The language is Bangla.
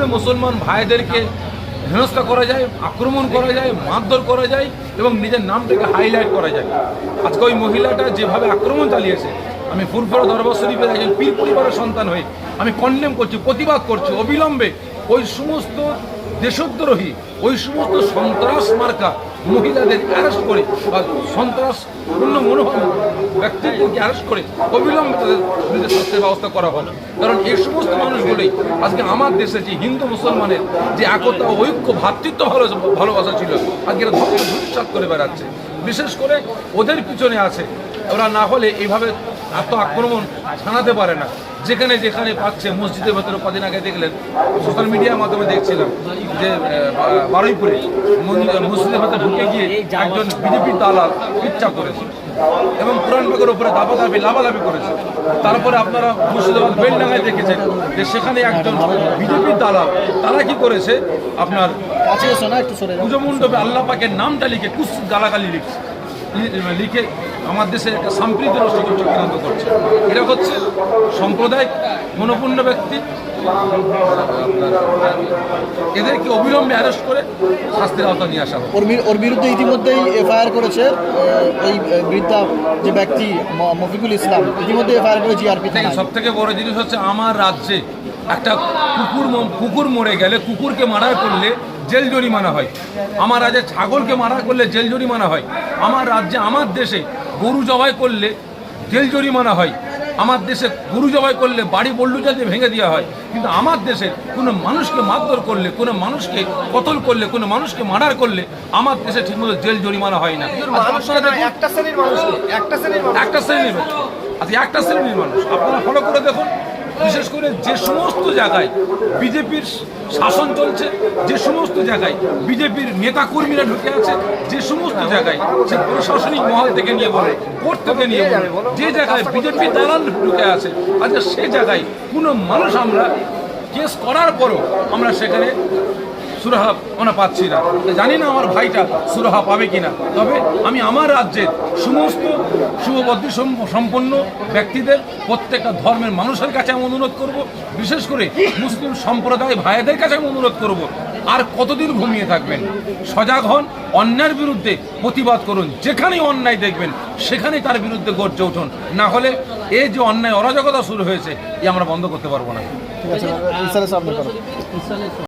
করে মুসলমান ভাইদেরকে হেনস্থা করা যায়, আক্রমণ করা যায়, মারধর করা যায় এবং নিজের নামটাকে হাইলাইট করা যায়। আজকে ওই মহিলাটা যেভাবে আক্রমণ চালিয়েছে, আমি ফুরফুরা দরবার শরীফের একজন পীর পরিবারের সন্তান হয়ে আমি কন্ডেম করছি, প্রতিবাদ করছি, অবিলম্বে ওই সমস্ত দেশদ্রোহী, ওই সমস্ত সন্ত্রাস মার্কা মহিলাদের অ্যারেস্ট করে বা সন্ত্রাস পূর্ণ মনোভাব ব্যক্তিদেরকে অ্যারেস্ট করে অবিলম্বে তাদের বিরুদ্ধে শাস্তির ব্যবস্থা করা হয় কারণ এই সমস্ত মানুষগুলোই আজকে আমার দেশে যে হিন্দু, মুসলমানের যে একতা ঐক্য, ভাতৃত্ব ভালো, ভালোবাসা ছিল, আজকে এরা ধর্ম করে বেড়াচ্ছে। বিশেষ করে ওদের পিছনে আছে। ওরা না হলে এইভাবে এত আক্রমণ ছানাতে পারে না। যেখানে যেখানে পাচ্ছে মসজিদের ভেতরে কদিন আগে দেখলেন সোশ্যাল মিডিয়ার মাধ্যমে দেখছিলাম যে বারুইপুরে মসজিদের ভেতরে ঢুকে গিয়ে একজন বিজেপি দালাল ইচ্ছা করেছে এবং পুরান বাগের উপরে দাবাদাবি লাভালাভি করেছে। তারপরে আপনারা মুর্শিদাবাদ বেলডাঙ্গায় দেখেছেন যে সেখানে একজন বিজেপির দালাল তারা কি করেছে? আপনার। পুজো মণ্ডপে আল্লাহ পাকের নামটা লিখে কুস গালাগালি লিখছে। লিখে আমার দেশে একটা সম্প্রীতি নষ্ট করছে চক্রান্ত করছে। এটা হচ্ছে সাম্প্রদায়িক মনোপূর্ণ ব্যক্তি এদেরকে অবিলম্বে অ্যারেস্ট করে শাস্তির আওতা নিয়ে আসা ওর ওর বিরুদ্ধে ইতিমধ্যেই এফআইআর করেছে এই বৃদ্ধা যে ব্যক্তি মফিকুল ইসলাম ইতিমধ্যে এফআইআর করে জিআরপি দেখেন সব থেকে বড় জিনিস হচ্ছে আমার রাজ্যে একটা কুকুর কুকুর মরে গেলে কুকুরকে মারা করলে জেল জরিমানা হয়। আমার রাজ্যে ছাগলকে মারা করলে জেল জরিমানা হয়। আমার রাজ্যে আমার দেশে গরু জবাই করলে জেল জরিমানা হয়। আমার দেশে গরু জবাই করলে বাড়ি বল্লুজা দিয়ে ভেঙে দেওয়া হয়। কিন্তু আমার দেশে কোনো মানুষকে মারধর করলে কোনো মানুষকে কতল করলে কোনো মানুষকে মার্ডার করলে আমার দেশে ঠিকমতো জেল জরিমানা হয় না। একটা শ্রেণির মানুষ একটা শ্রেণির মানুষ একটা শ্রেণির মানুষ। আচ্ছা একটা শ্রেণির মানুষ। আপনারা ফলো করে দেখুন। বিশেষ করে যে সমস্ত জায়গায় বিজেপির শাসন চলছে, যে সমস্ত জায়গায় বিজেপির নেতাকর্মীরা ঢুকে আছে, যে সমস্ত জায়গায় সে প্রশাসনিক মহল থেকে নিয়ে বলে, কোর্ট থেকে নিয়ে বলে, যে জায়গায় বিজেপি দালাল ঢুকে আছে আচ্ছা সে জায়গায় কোনো মানুষ আমরা কেস করার পরও আমরা সেখানে সুরাহা আমরা পাচ্ছি না। জানি না আমার ভাইটা সুরাহা পাবে কিনা। তবে আমি আমার রাজ্যের সমস্ত শুভবদ্ধি সম্পন্ন ব্যক্তিদের প্রত্যেকটা ধর্মের মানুষের কাছে আমি অনুরোধ করব। বিশেষ করে মুসলিম সম্প্রদায় ভাইদের কাছে আমি অনুরোধ করব। আর কতদিন ঘুমিয়ে থাকবেন? সজাগ হন, অন্যায়ের বিরুদ্ধে প্রতিবাদ করুন। যেখানেই অন্যায় দেখবেন, সেখানেই তার বিরুদ্ধে গর্জে উঠুন। না হলে এই যে অন্যায় অরাজকতা শুরু হয়েছে, এ আমরা বন্ধ করতে পারব না। ঠিক আছে